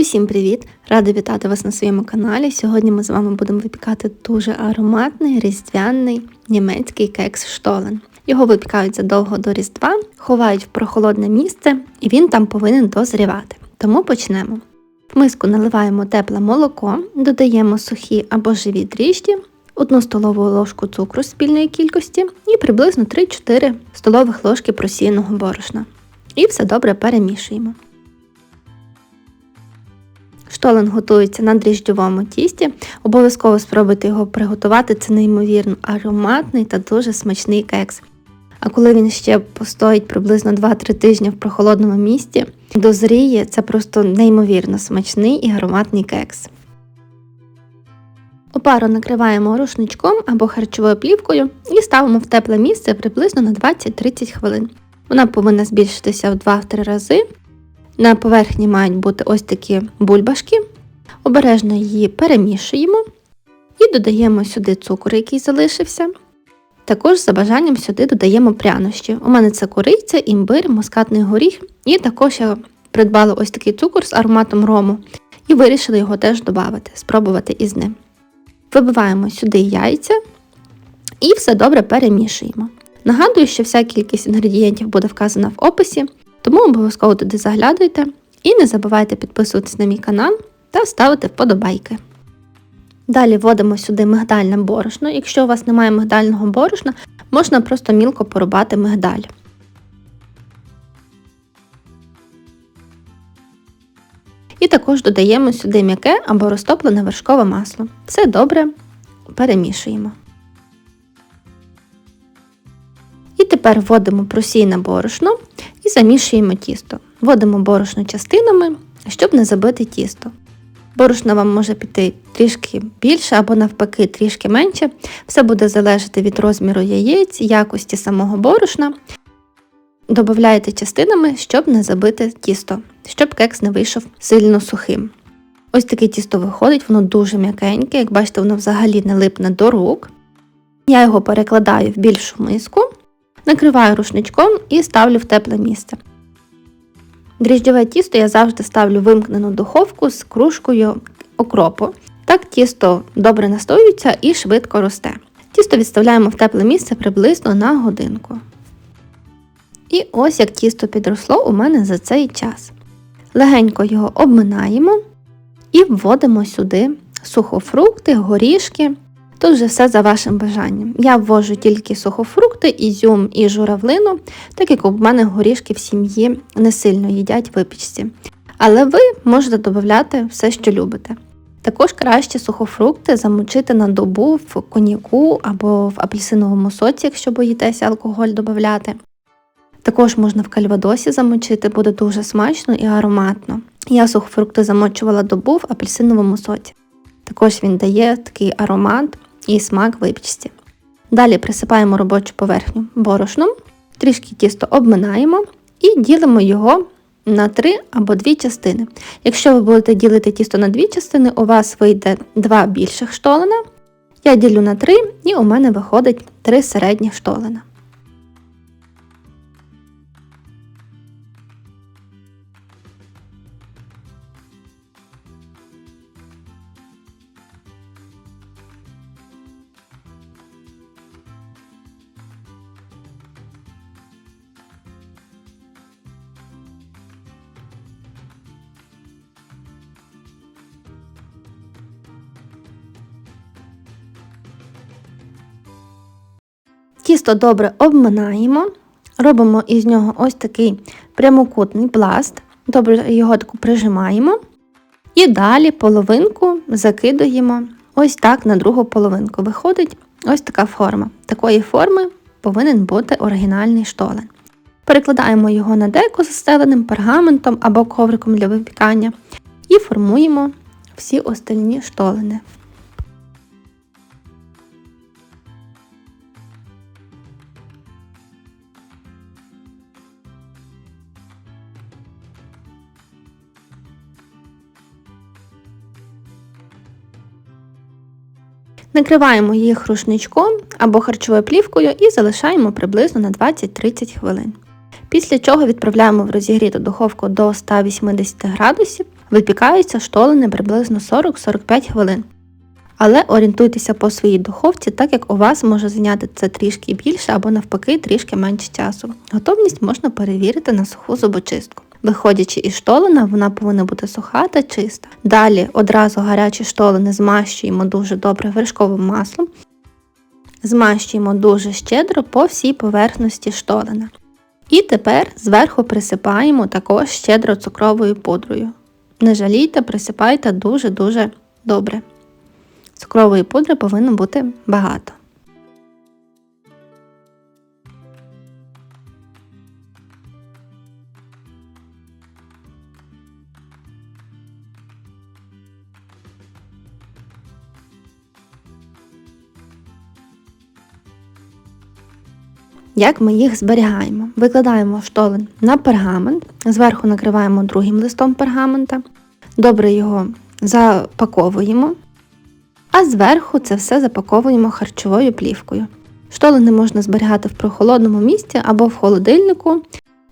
Усім привіт! Рада вітати вас на своєму каналі. Сьогодні ми з вами будемо випікати дуже ароматний різдвяний німецький кекс штолен. Його випікають задовго до Різдва, ховають в прохолодне місце, і він там повинен дозрівати. Тому почнемо. В миску наливаємо тепле молоко, додаємо сухі або живі дріжджі, 1 столову ложку цукру спільної кількості і приблизно 3-4 столових ложки просіяного борошна. І все добре перемішуємо. Штолен готується на дріжджовому тісті. Обов'язково спробуйте його приготувати, це неймовірно ароматний та дуже смачний кекс. А коли він ще постоїть приблизно 2-3 тижні в прохолодному місті, дозріє, це просто неймовірно смачний і ароматний кекс. Опару накриваємо рушничком або харчовою плівкою і ставимо в тепле місце приблизно на 20-30 хвилин. Вона повинна збільшитися в 2-3 рази, на поверхні мають бути ось такі бульбашки. Обережно її перемішуємо і додаємо сюди цукор, який залишився. Також за бажанням сюди додаємо прянощі. У мене це кориця, імбир, мускатний горіх, і також я придбала ось такий цукор з ароматом рому і вирішила його теж додати, спробувати із ним. Вибиваємо сюди яйця і все добре перемішуємо. Нагадую, що вся кількість інгредієнтів буде вказана в описі, тому обов'язково туди заглядуйте і не забувайте підписуватись на мій канал та ставити вподобайки. Далі вводимо сюди мигдальне борошно. Якщо у вас немає мигдального борошна, можна просто мілко порубати мигдаль. І також додаємо сюди м'яке або розтоплене вершкове масло. Все добре перемішуємо. І тепер вводимо просійне борошно і замішуємо тісто. Вводимо борошно частинами, щоб не забити тісто. Борошно вам може піти трішки більше або навпаки трішки менше. Все буде залежати від розміру яєць, якості самого борошна. Додаєте частинами, щоб не забити тісто, щоб кекс не вийшов сильно сухим. Ось таке тісто виходить, воно дуже м'якеньке, як бачите, воно взагалі не липне до рук. Я його перекладаю в більшу миску Накриваю рушничком і ставлю в тепле місце. Дріжджове тісто я завжди ставлю вимкнену духовку з кружкою окропу. Так тісто добре настоюється і швидко росте. Тісто відставляємо в тепле місце приблизно на годинку. І ось як тісто підросло у мене за цей час. Легенько його обминаємо і вводимо сюди сухофрукти, горішки Тут вже все за вашим бажанням. Я ввожу тільки сухофрукти, ізюм і журавлину, так як у мене горішки в сім'ї не сильно їдять випічці. Але ви можете додати все, що любите. Також краще сухофрукти замочити на добу в коньяку або в апельсиновому соці, якщо боїтеся алкоголь додати. Також можна в кальвадосі замочити, буде дуже смачно і ароматно. Я сухофрукти замочувала добу в апельсиновому соці. Також він дає такий аромат і смак випічці. Далі присипаємо робочу поверхню борошном, трішки тісто обминаємо і ділимо його на три або дві частини. Якщо ви будете ділити тісто на дві частини, у вас вийде два більших штолена. Я ділю на три, і у мене виходить три середніх штолена. Тісто добре обминаємо, робимо із нього ось такий прямокутний пласт, добре його таку прижимаємо. І далі половинку закидуємо ось так на другу половинку. Виходить ось така форма. Такої форми повинен бути оригінальний штолен. Перекладаємо його на деко застеленим пергаментом або ковриком для випікання і формуємо всі остальні штолени. Накриваємо їх рушничком або харчовою плівкою і залишаємо приблизно на 20-30 хвилин. Після чого відправляємо в розігріту духовку до 180 градусів Випікаються штолени приблизно 40-45 хвилин. Але орієнтуйтеся по своїй духовці, так як у вас може зайняти це трішки більше або навпаки трішки менше часу. Готовність можна перевірити на суху зубочистку. Виходячи із штолена, вона повинна бути суха та чиста. Далі одразу гарячі штолени змащуємо дуже добре вершковим маслом, змащуємо дуже щедро по всій поверхності штолена. І тепер зверху присипаємо також щедро цукровою пудрою. Не жалійте, присипайте дуже-дуже добре. Цукрової пудри повинно бути багато. Як ми їх зберігаємо? Викладаємо штолен на пергамент, зверху накриваємо другим листом пергамента, добре його запаковуємо, а зверху це все запаковуємо харчовою плівкою. Штолени можна зберігати в прохолодному місці або в холодильнику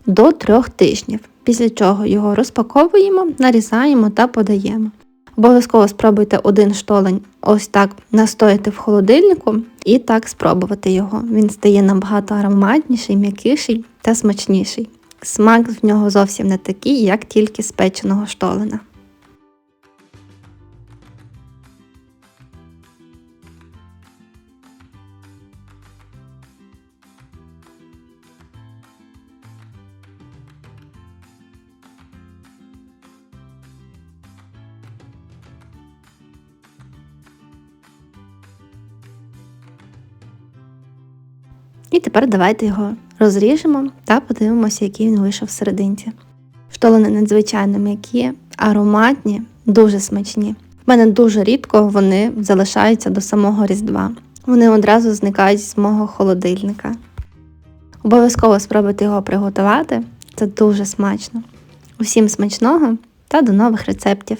до 3 тижнів, після чого його розпаковуємо, нарізаємо та подаємо. Обов'язково спробуйте один штолень ось так настояти в холодильнику і так спробувати його. Він стає набагато ароматніший, м'якіший та смачніший. Смак в нього зовсім не такий, як тільки з печеного штолена. І тепер давайте його розріжемо та подивимося, який він вийшов всерединці. Штолени надзвичайно м'які, ароматні, дуже смачні. У мене дуже рідко вони залишаються до самого Різдва. Вони одразу зникають з мого холодильника. Обов'язково спробуйте його приготувати, це дуже смачно. Усім смачного та до нових рецептів!